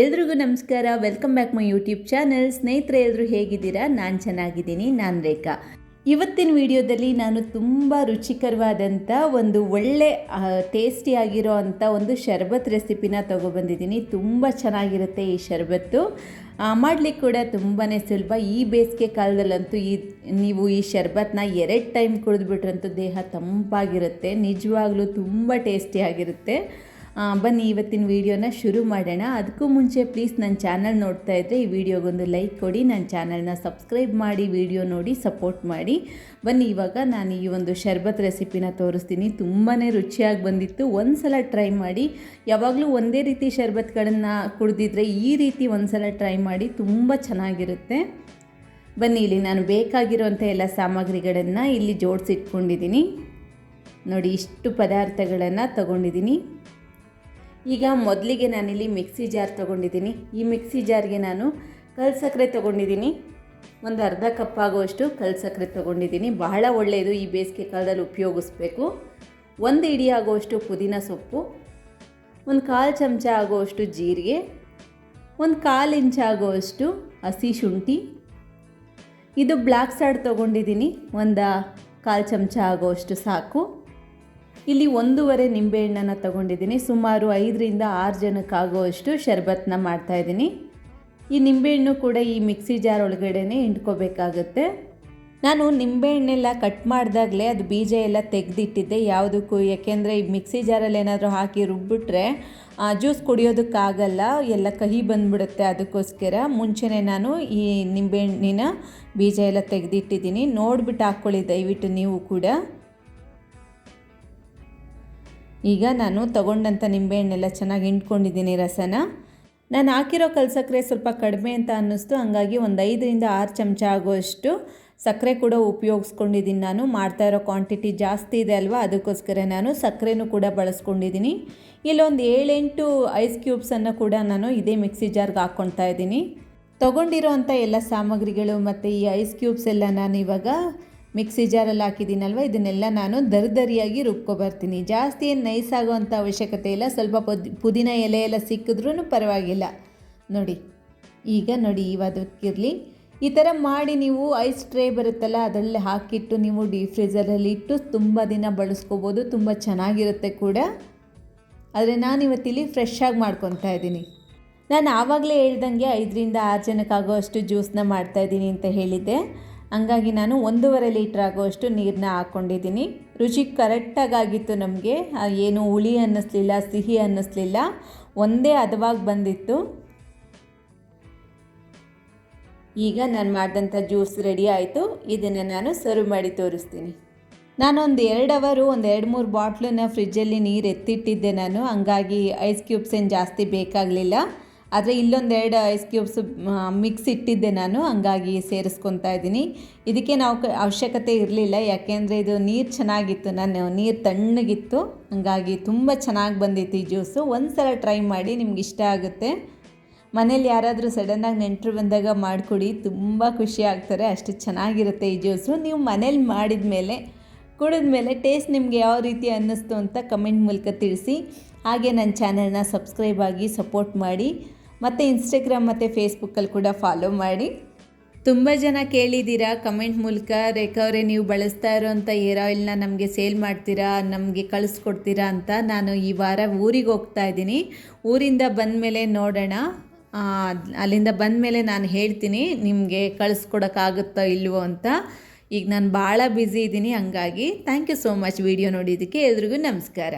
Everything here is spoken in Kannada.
ಎಲ್ರಿಗೂ ನಮಸ್ಕಾರ. Welcome back my YouTube channel ಸ್ನೇಹಿತರೆ ಎಲ್ಲರೂ ಹೇಗಿದ್ದೀರಾ? ನಾನು ಚೆನ್ನಾಗಿದ್ದೀನಿ. ನಾನು ರೇಖಾ. ಇವತ್ತಿನ ವಿಡಿಯೋದಲ್ಲಿ ನಾನು ತುಂಬ ರುಚಿಕರವಾದಂಥ ಒಂದು ಒಳ್ಳೆ ಟೇಸ್ಟಿಯಾಗಿರೋ ಅಂಥ ಒಂದು ಶರ್ಬತ್ ರೆಸಿಪಿನ ತೊಗೊಬಂದಿದ್ದೀನಿ. ತುಂಬ ಚೆನ್ನಾಗಿರುತ್ತೆ ಈ ಶರ್ಬತ್ತು. ಮಾಡಲಿಕ್ಕೆ ಕೂಡ ತುಂಬಾ ಸುಲಭ. ಈ ಬೇಸಿಗೆ ಕಾಲದಲ್ಲಂತೂ ಈ, ನೀವು ಈ ಶರ್ಬತ್ನ ಎರಡು ಟೈಮ್ ಕುಡಿದ್ಬಿಟ್ರಂತೂ ದೇಹ ತಂಪಾಗಿರುತ್ತೆ. ನಿಜವಾಗ್ಲೂ ತುಂಬ ಟೇಸ್ಟಿಯಾಗಿರುತ್ತೆ ಬನ್ನಿ ಇವತ್ತಿನ ವಿಡಿಯೋನ ಶುರು ಮಾಡೋಣ. ಅದಕ್ಕೂ ಮುಂಚೆ ಪ್ಲೀಸ್ ನನ್ನ ಚಾನಲ್ ನೋಡ್ತಾ ಇದ್ದರೆ ಈ ವಿಡಿಯೋಗೊಂದು ಲೈಕ್ ಕೊಡಿ ನನ್ನ ಚಾನಲ್ನ ಸಬ್ಸ್ಕ್ರೈಬ್ ಮಾಡಿ, ವಿಡಿಯೋ ನೋಡಿ ಸಪೋರ್ಟ್ ಮಾಡಿ. ಬನ್ನಿ ಇವಾಗ ನಾನು ಈ ಒಂದು ಶರ್ಬತ್ ರೆಸಿಪಿನ ತೋರಿಸ್ತೀನಿ. ತುಂಬಾ ರುಚಿಯಾಗಿ ಬಂದಿತ್ತು. ಒಂದು ಸಲ ಟ್ರೈ ಮಾಡಿ. ಯಾವಾಗಲೂ ಒಂದೇ ರೀತಿ ಶರ್ಬತ್ಗಳನ್ನು ಕುಡಿದಿದ್ರೆ ಈ ರೀತಿ ಒಂದು ಸಲ ಟ್ರೈ ಮಾಡಿ ತುಂಬ ಚೆನ್ನಾಗಿರುತ್ತೆ. ಬನ್ನಿ ಇಲ್ಲಿ ನಾನು ಬೇಕಾಗಿರೋಂಥ ಎಲ್ಲ ಸಾಮಗ್ರಿಗಳನ್ನು ಇಲ್ಲಿ ಜೋಡಿಸಿಟ್ಕೊಂಡಿದ್ದೀನಿ. ನೋಡಿ ಇಷ್ಟು ಪದಾರ್ಥಗಳನ್ನು ತಗೊಂಡಿದ್ದೀನಿ. ಈಗ ಮೊದಲಿಗೆ ನಾನಿಲ್ಲಿ ಮಿಕ್ಸಿ ಜಾರ್ ತೊಗೊಂಡಿದ್ದೀನಿ. ಈ ಮಿಕ್ಸಿ ಜಾರ್ಗೆ ನಾನು ಕಲ್ ಸಕ್ಕರೆ ತೊಗೊಂಡಿದ್ದೀನಿ. ಒಂದು ಅರ್ಧ ಕಪ್ ಆಗುವಷ್ಟು ಕಲ್ ಸಕ್ಕರೆ ತೊಗೊಂಡಿದ್ದೀನಿ. ಬಹಳ ಒಳ್ಳೆಯದು, ಈ ಬೇಸಿಗೆ ಕಾಲದಲ್ಲಿ ಉಪಯೋಗಿಸ್ಬೇಕು. ಒಂದು ಇಡಿ ಆಗುವಷ್ಟು ಪುದೀನ ಸೊಪ್ಪು, ಒಂದು ಕಾಲು ಚಮಚ ಆಗುವಷ್ಟು ಜೀರಿಗೆ, ಒಂದು ಕಾಲು ಇಂಚ್ ಆಗುವಷ್ಟು ಹಸಿ ಶುಂಠಿ. ಇದು ಬ್ಲ್ಯಾಕ್ ಸಾಲ್ಟ್ ತೊಗೊಂಡಿದ್ದೀನಿ. ಒಂದು ಕಾಲು ಚಮಚ ಆಗುವಷ್ಟು ಸಾಕು. ಇಲ್ಲಿ ಒಂದೂವರೆ ನಿಂಬೆಹಣ್ಣನ್ನು ತಗೊಂಡಿದ್ದೀನಿ. ಸುಮಾರು ಐದರಿಂದ ಆರು ಜನಕ್ಕಾಗುವಷ್ಟು ಶರ್ಬತ್ನ ಮಾಡ್ತಾಯಿದ್ದೀನಿ ಈ ನಿಂಬೆಹಣ್ಣು ಕೂಡ ಈ ಮಿಕ್ಸಿ ಜಾರ್ ಒಳಗಡೆನೇ ಹಿಂಡ್ಕೋಬೇಕಾಗುತ್ತೆ. ನಾನು ನಿಂಬೆಹಣ್ಣೆಲ್ಲ ಕಟ್ ಮಾಡಿದಾಗಲೇ ಅದು ಬೀಜ ಎಲ್ಲ ತೆಗೆದಿಟ್ಟಿದ್ದೆ ಯಾವುದಕ್ಕೂ. ಯಾಕೆಂದರೆ ಈ ಮಿಕ್ಸಿ ಜಾರಲ್ಲಿ ಏನಾದರೂ ಹಾಕಿ ರುಬ್ಬಿಟ್ರೆ ಜ್ಯೂಸ್ ಕುಡಿಯೋದಕ್ಕಾಗಲ್ಲ, ಎಲ್ಲ ಕಹಿ ಬಂದ್ಬಿಡುತ್ತೆ ಅದಕ್ಕೋಸ್ಕರ. ಮುಂಚೆನೇ ನಾನು ಈ ನಿಂಬೆಹಣ್ಣಿನ ಬೀಜ ಎಲ್ಲ ತೆಗೆದಿಟ್ಟಿದ್ದೀನಿ. ನೋಡಿಬಿಟ್ಟು ಹಾಕ್ಕೊಳ್ಳಿ ದಯವಿಟ್ಟು ನೀವು ಕೂಡ. ಈಗ ನಾನು ತಗೊಂಡಂಥ ನಿಂಬೆಹಣ್ಣೆಲ್ಲ ಚೆನ್ನಾಗಿ ಹಿಂಡ್ಕೊಂಡಿದ್ದೀನಿ ರಸನ. ನಾನು ಹಾಕಿರೋ ಕಲ್ಸಕ್ಕರೆ ಸ್ವಲ್ಪ ಕಡಿಮೆ ಅಂತ ಅನ್ನಿಸ್ತು, ಹಂಗಾಗಿ ಒಂದು ಐದರಿಂದ ಆರು ಚಮಚ ಆಗುವಷ್ಟು ಸಕ್ಕರೆ ಕೂಡ ಉಪಯೋಗಿಸ್ಕೊಂಡಿದ್ದೀನಿ ನಾನು. ಮಾಡ್ತಾ ಇರೋ ಕ್ವಾಂಟಿಟಿ ಜಾಸ್ತಿ ಇದೆ ಅಲ್ವಾ, ಅದಕ್ಕೋಸ್ಕರ ನಾನು ಸಕ್ಕರೆನೂ ಕೂಡ ಬಳಸ್ಕೊಂಡಿದ್ದೀನಿ. ಇಲ್ಲೊಂದು ಏಳೆಂಟು ಐಸ್ ಕ್ಯೂಬ್ಸನ್ನು ಕೂಡ ನಾನು ಇದೇ ಮಿಕ್ಸಿ ಜಾರ್ಗೆ ಹಾಕ್ಕೊಳ್ತಾ ಇದ್ದೀನಿ. ತೊಗೊಂಡಿರೋ ಅಂಥ ಎಲ್ಲ ಸಾಮಗ್ರಿಗಳು ಮತ್ತು ಈ ಐಸ್ ಕ್ಯೂಬ್ಸ್ ಎಲ್ಲ ನಾನು ಇವಾಗ ಮಿಕ್ಸಿ ಜಾರಲ್ಲಿ ಹಾಕಿದ್ದೀನಲ್ವ? ಇದನ್ನೆಲ್ಲ ನಾನು ದರ್ದರಿಯಾಗಿ ರುಬ್ಕೊಬರ್ತೀನಿ ಜಾಸ್ತಿ ಏನು ನೈಸ್ ಆಗೋವಂಥ ಅವಶ್ಯಕತೆ ಇಲ್ಲ. ಸ್ವಲ್ಪ ಪುದ್, ಪುದೀನ ಎಲೆ ಎಲ್ಲ ಸಿಕ್ಕಿದ್ರೂ ಪರವಾಗಿಲ್ಲ. ನೋಡಿ, ಈಗ ನೋಡಿ ಇವಾದಕ್ಕಿರಲಿ ಈ ಥರ ಮಾಡಿ ನೀವು ಐಸ್ ಟ್ರೇ ಬರುತ್ತಲ್ಲ, ಅದರಲ್ಲಿ ಹಾಕಿಟ್ಟು ನೀವು ಡೀಪ್ ಫ್ರೀಝರಲ್ಲಿ ಇಟ್ಟು ತುಂಬ ದಿನ ಬಳಸ್ಕೋಬೋದು. ತುಂಬ ಚೆನ್ನಾಗಿರುತ್ತೆ ಕೂಡ. ಆದರೆ ನಾನು ಇವತ್ತಿಲ್ಲಿ ಫ್ರೆಶ್ ಆಗಿ ಮಾಡ್ಕೊತಾ ಇದ್ದೀನಿ. ನಾನು ಆವಾಗಲೇ ಹೇಳ್ದಂಗೆ ಐದರಿಂದ ಆರು ಜನಕ್ಕಾಗೋ ಅಷ್ಟು ಜ್ಯೂಸನ್ನ ಮಾಡ್ತಾಯಿದ್ದೀನಿ ಅಂತ ಹೇಳಿದ್ದೆ. ಹಂಗಾಗಿ ನಾನು ಒಂದೂವರೆ ಲೀಟ್ರ್ ಆಗುವಷ್ಟು ನೀರನ್ನ ಹಾಕ್ಕೊಂಡಿದ್ದೀನಿ ರುಚಿ ಕರೆಕ್ಟಾಗಿತ್ತು ನಮಗೆ. ಏನು ಹುಳಿ ಅನ್ನಿಸ್ಲಿಲ್ಲ, ಸಿಹಿ ಅನ್ನಿಸ್ಲಿಲ್ಲ. ಒಂದೇ ಹದವಾಗಿ ಬಂದಿತ್ತು. ಈಗ ನಾನು ಮಾಡಿದಂಥ ಜ್ಯೂಸ್ ರೆಡಿ ಆಯಿತು. ಇದನ್ನು ನಾನು ಸರ್ವ್ ಮಾಡಿ ತೋರಿಸ್ತೀನಿ. ನಾನೊಂದು ಎರಡು ಅವರು, ಒಂದು ಎರಡು ಮೂರು ಬಾಟ್ಲನ್ನ ಫ್ರಿಜ್ಜಲ್ಲಿ ನೀರು ಎತ್ತಿಟ್ಟಿದ್ದೆ ನಾನು. ಹಂಗಾಗಿ ಐಸ್ ಕ್ಯೂಬ್ಸ್ ಏನು ಜಾಸ್ತಿ ಬೇಕಾಗಲಿಲ್ಲ. ಆದರೆ ಇಲ್ಲೊಂದೆರಡು ಐಸ್ ಕ್ಯೂಬ್ಸ್ ಮಿಕ್ಸ್ ಇಟ್ಟಿದ್ದೆ ನಾನು, ಹಂಗಾಗಿ ಸೇರಿಸ್ಕೊತಾ ಇದ್ದೀನಿ. ಇದಕ್ಕೆ ನಾವು ಅವಶ್ಯಕತೆ ಇರಲಿಲ್ಲ, ಯಾಕೆಂದರೆ ಇದು ನೀರು ಚೆನ್ನಾಗಿತ್ತು, ನಾನು ನೀರು ತಣ್ಣಗಿತ್ತು, ಹಂಗಾಗಿ ತುಂಬ ಚೆನ್ನಾಗಿ ಬಂದಿತ್ತು ಈ ಜ್ಯೂಸು. ಒಂದು ಸಲ ಟ್ರೈ ಮಾಡಿ, ನಿಮ್ಗೆ ಇಷ್ಟ ಆಗುತ್ತೆ. ಮನೇಲಿ ಯಾರಾದರೂ ಸಡನ್ನಾಗಿ ನೆಂಟರು ಬಂದಾಗ ಮಾಡಿಕೊಡಿ, ತುಂಬ ಖುಷಿ ಆಗ್ತಾರೆ, ಅಷ್ಟು ಚೆನ್ನಾಗಿರುತ್ತೆ ಈ ಜ್ಯೂಸು. ನೀವು ಮನೇಲಿ ಮಾಡಿದ ಮೇಲೆ ಕುಡಿದ ಮೇಲೆ ಟೇಸ್ಟ್ ನಿಮಗೆ ಯಾವ ರೀತಿ ಅನ್ನಿಸ್ತು ಅಂತ ಕಮೆಂಟ್ ಮೂಲಕ ತಿಳಿಸಿ. ಹಾಗೆ ನನ್ನ ಚಾನಲ್ನ ಸಬ್ಸ್ಕ್ರೈಬ್ ಆಗಿ ಸಪೋರ್ಟ್ ಮಾಡಿ. ಮತ್ತು ಇನ್ಸ್ಟಾಗ್ರಾಮ್ ಮತ್ತು ಫೇಸ್ಬುಕ್ಕಲ್ಲಿ ಕೂಡ ಫಾಲೋ ಮಾಡಿ. ತುಂಬ ಜನ ಕೇಳಿದ್ದೀರಾ ಕಮೆಂಟ್ ಮೂಲಕ ರೇಖಾವ್ರೆ ನೀವು ಬಳಸ್ತಾ ಇರೋವಂಥ ಏರ್ ಆಯಿಲ್ನ ನಮಗೆ ಸೇಲ್ ಮಾಡ್ತೀರಾ, ನಮಗೆ ಕಳಿಸ್ಕೊಡ್ತೀರಾ ಅಂತ ನಾನು ಈ ವಾರ ಊರಿಗೆ ಹೋಗ್ತಾ ಇದ್ದೀನಿ. ಊರಿಂದ ಬಂದ ಮೇಲೆ ನೋಡೋಣ ಅಲ್ಲಿಂದ ಬಂದ ಮೇಲೆ ನಾನು ಹೇಳ್ತೀನಿ, ನಿಮಗೆ ಕಳಿಸ್ಕೊಡೋಕ್ಕಾಗುತ್ತೋ ಇಲ್ವೋ ಅಂತ. ಈಗ ನಾನು ಭಾಳ ಬ್ಯುಸಿ ಇದ್ದೀನಿ ಹಂಗಾಗಿ thank you so much video ನೋಡಿದ್ದಕ್ಕೆ ಎಲ್ರಿಗೂ ನಮಸ್ಕಾರ.